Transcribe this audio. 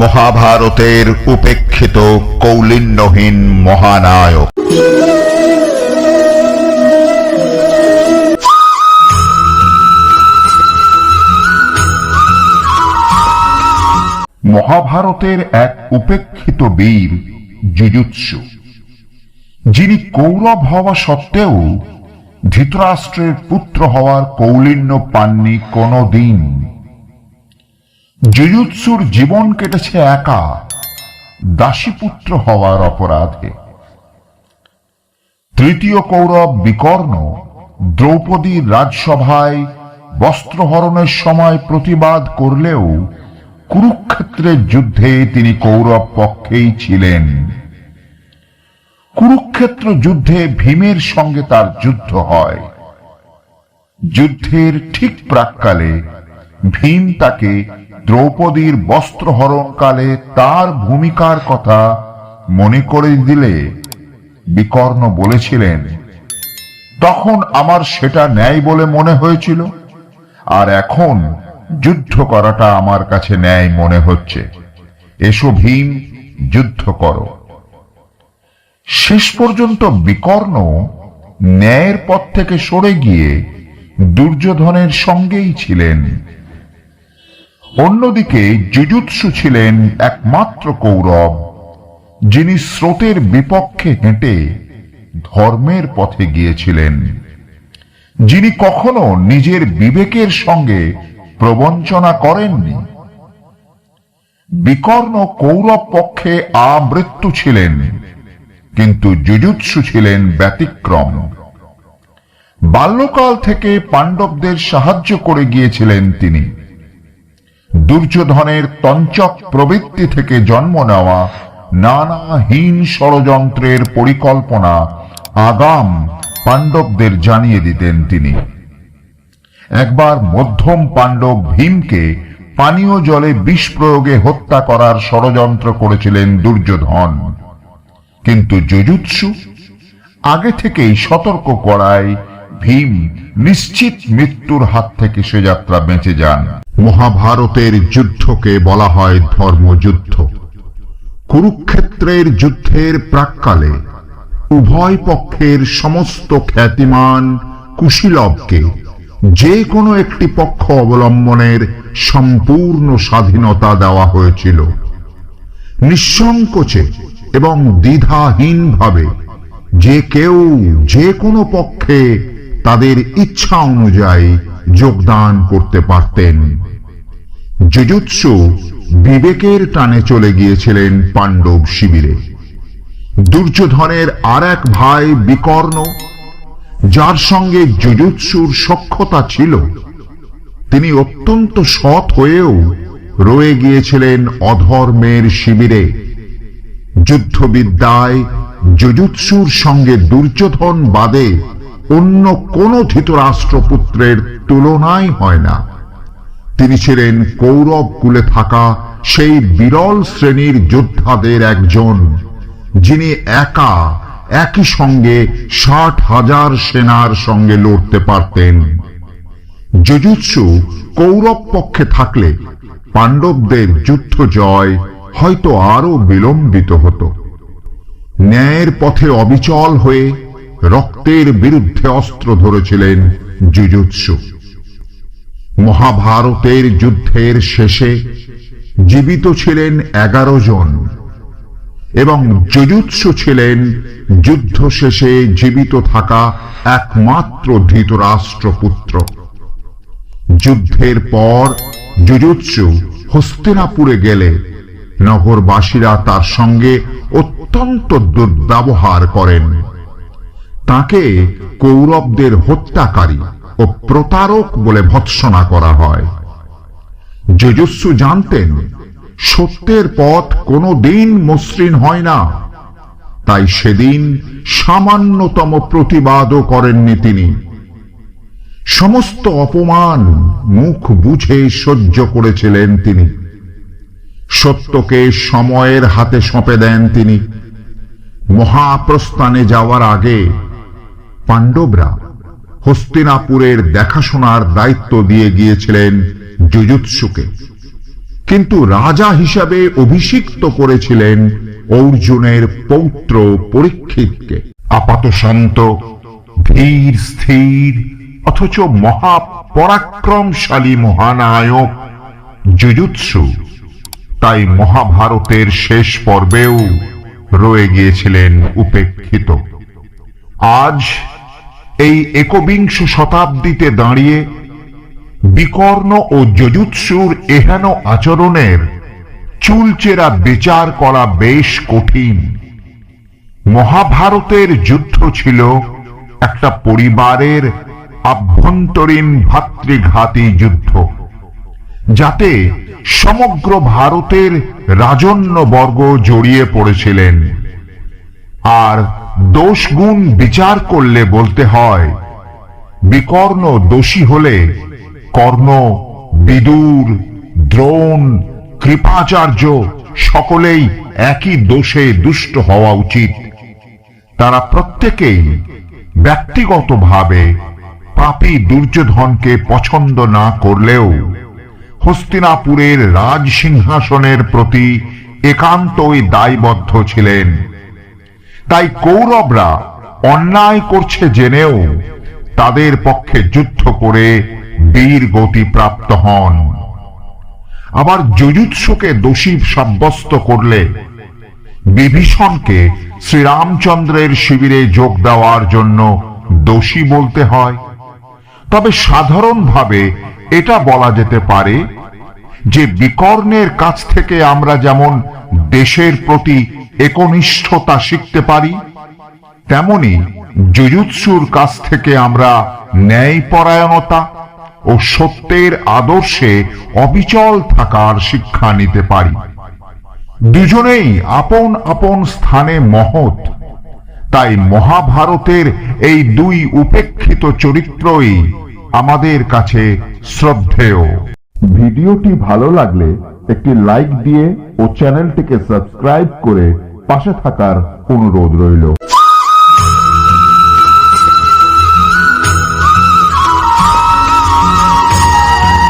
মহাভারতের উপেক্ষিত কৌলিন্যহীন মহানায়ক। মহাভারতের এক উপেক্ষিত বীর যুজুৎসু যিনি কৌরব হওয়া সত্ত্বেও ধৃতরাষ্ট্রের পুত্র হওয়ার কৌলিন্য পাননি কোনো দিন যুজুৎসুর জীবন কেটেছে একা, দাসীপুত্র হওয়ার অপরাধে। তৃতীয় কৌরব বিকর্ণ দ্রৌপদীর রাজসভায় বস্ত্রহরণের সময় প্রতিবাদ করলেও কুরুক্ষেত্রের যুদ্ধে তিনি কৌরব পক্ষেই ছিলেন। কুরুক্ষেত্র যুদ্ধে ভীমের সঙ্গে তার যুদ্ধ হয়। যুদ্ধের ঠিক প্রাককালে ভীম তাকে দ্রৌপদীর বস্ত্রহরণকালে তার ভূমিকার কথা মনে করে দিলে বিকর্ণ বলেছিলেন, তখন আমার সেটা ন্যায় বলে মনে হয়েছিল, আর এখন যুদ্ধ করাটা আমার কাছে ন্যায় মনে হচ্ছে। এসো ভীম, যুদ্ধ করো। শেষ পর্যন্ত বিকর্ণ ন্যায়ের পথ থেকে সরে গিয়ে দুর্যোধনের সঙ্গেই ছিলেন অন্যদিকে যুজুৎসু ছিলেন একমাত্র কৌরব, যিনি স্রোতের বিপক্ষে হেঁটে ধর্মের পথে গিয়েছিলেন, যিনি কখনো নিজের বিবেকের সঙ্গে প্রবঞ্চনা করেননি। বিকর্ণ কৌরব পক্ষে আমৃত্যু ছিলেন, কিন্তু যুজুৎসু ছিলেন ব্যতিক্রম। বাল্যকাল থেকে পাণ্ডবদের সাহায্য করে গিয়েছিলেন তিনি। দুর্যোধনের তঞ্চক প্রবৃত্তি থেকে জন্ম নেওয়া নানাহীন ষড়যন্ত্রের পরিকল্পনা আগাম পাণ্ডবদের জানিয়ে দিতেন তিনি। একবার মধ্যম পাণ্ডব ভীমকে পানীয় জলে বিষ প্রয়োগে হত্যা করার ষড়যন্ত্র করেছিলেন দুর্যোধন। কিন্তু যুজুৎসু আগে থেকেই সতর্ক করায় ভীম নিশ্চিত মৃত্যুর হাত থেকে সে যাত্রা বেঁচে যান। মহাভারতের যুদ্ধকে বলা হয় ধর্মযুদ্ধ। কুরুক্ষেত্রের যুদ্ধের প্রাককালে উভয় পক্ষের সমস্ত খ্যাতিমান কুশীলবকে যে কোনো একটি পক্ষ অবলম্বনের সম্পূর্ণ স্বাধীনতা দেওয়া হয়েছিল। নিঃসংকোচে এবং দ্বিধাহীনভাবে যে কেউ যে কোনো পক্ষে তাদের ইচ্ছা অনুযায়ী যোগদান করতে পারতেন। যুজুৎসু বিবেকের টানে চলে গিয়েছিলেন পাণ্ডব শিবিরে। দুর্যোধনের আর এক ভাই বিকর্ণ, যার সঙ্গে যুজুৎসুর সক্ষতা ছিল। তিনি অত্যন্ত সৎ হয়েও রয়ে গিয়েছিলেন অধর্মের শিবিরে। যুদ্ধবিদ্যায় যুজুৎসুর সঙ্গে দুর্যোধন বাদে অন্য কোন ধৃতরাষ্ট্রপুত্রের তুলনাই হয় না। তিনি ছিলেন কৌরব কুলে থাকা সেই বিরল শ্রেণির যোদ্ধাদের একজন, যিনি একা একই সঙ্গে ষাট হাজার সেনার সঙ্গে লড়তে পারতেন। যুজুৎসু কৌরব পক্ষে থাকলে পাণ্ডবদের যুদ্ধ জয় হয়তো আরও বিলম্বিত হতো। ন্যায়ের পথে অবিচল হয়ে রক্তের বিরুদ্ধে অস্ত্র ধরেছিলেন যুজুৎসু মহাভারতের যুদ্ধের শেষে জীবিত ছিলেন এগারো জন এবং যুজুৎসু ছিলেন যুদ্ধ শেষে জীবিত থাকা একমাত্র ধৃতরাষ্ট্রপুত্র। যুদ্ধের পর যুজুৎসু হস্তিনাপুরে গেলে নগরবাসীরা তার সঙ্গে অত্যন্ত দুর্ব্যবহার করেন। তাকে কৌরবদের হত্যাকারী ও প্রতারক বলে ভৎসনা করা হয়। যজস্বু জানতেন, সত্যের পথ কোনো দিন মসৃণ হয় না। তাই সেদিন সামান্যতম প্রতিবাদও করেননি তিনি। সমস্ত অপমান মুখ বুঝে সহ্য করেছিলেন তিনি। সত্যকে সময়ের হাতে সঁপে দেন তিনি। মহাপ্রস্থানে যাওয়ার আগে পাণ্ডবরা হস্তিনাপুরের দেখাশোনার দায়িত্ব দিয়ে গিয়েছিলেন যুজুৎসুকে কিন্তু রাজা হিসাবে অভিষিক্ত করেছিলেন অর্জুনের পৌত্র পরীক্ষিতকে। আপাতশান্ত ধীর, স্থির, অথচ মহাপরাক্রমশালী মহানায়ক জুজুৎসু। তাই মহাভারতের শেষ পর্বেও রয়ে গিয়েছিলেন উপেক্ষিত। আজ এই একবিংশ শতাব্দীতে দাঁড়িয়ে বিকর্ণ ও যজুৎসুর এহেন আচরণের চুলচেরা বিচার করা বেশ কঠিন। মহাভারতের যুদ্ধ ছিল একটা পরিবারের আভ্যন্তরীণ ভাতৃঘাতী যুদ্ধ, যাতে সমগ্র ভারতের রাজন্যবর্গ জড়িয়ে পড়েছিলেন। আর দোষগুণ বিচার করলে বলতে হয়, বিকর্ণ দোষী হলে কর্ণ, বিদুর, দ্রোণ, কৃপাচার্য সকলেই একই দোষে দুষ্ট হওয়া উচিত। তারা প্রত্যেকেই ব্যক্তিগতভাবে পাপী দুর্যোধনকে পছন্দ না করলেও হস্তিনাপুরের রাজ সিংহাসনের প্রতি একান্তই দায়বদ্ধ ছিলেন। তাই কৌরবরা অন্যায় করছে জেনেও তাদের পক্ষে যুদ্ধ করে বীর গতি প্রাপ্ত হন। আবার যুজুৎসুকে দোষী সাব্যস্ত করলে বিভীষণকে শ্রীরামচন্দ্রের শিবিরে যোগ দেওয়ার জন্য দোষী বলতে হয়। তবে সাধারণভাবে এটা বলা যেতে পারে যে বিকর্ণের কাছ থেকে আমরা যেমন দেশের প্রতি একনিষ্ঠতা শিখতে পারি, তেমনি জুজুৎসুর কাছ থেকে আমরা ন্যায়পরায়ণতা ও সত্যের আদর্শে অবিচল থাকার শিক্ষা নিতে পারি। দুজনেই আপন আপন স্থানে মহৎ, তাই মহাভারতের এই দুই উপেক্ষিত চরিত্রই আমাদের কাছে শ্রদ্ধেয়। ভিডিওটি ভালো লাগলে একটি লাইক দিয়ে ও চ্যানেলটিকে সাবস্ক্রাইব করে পাশে থাকার অনুরোধ রইল।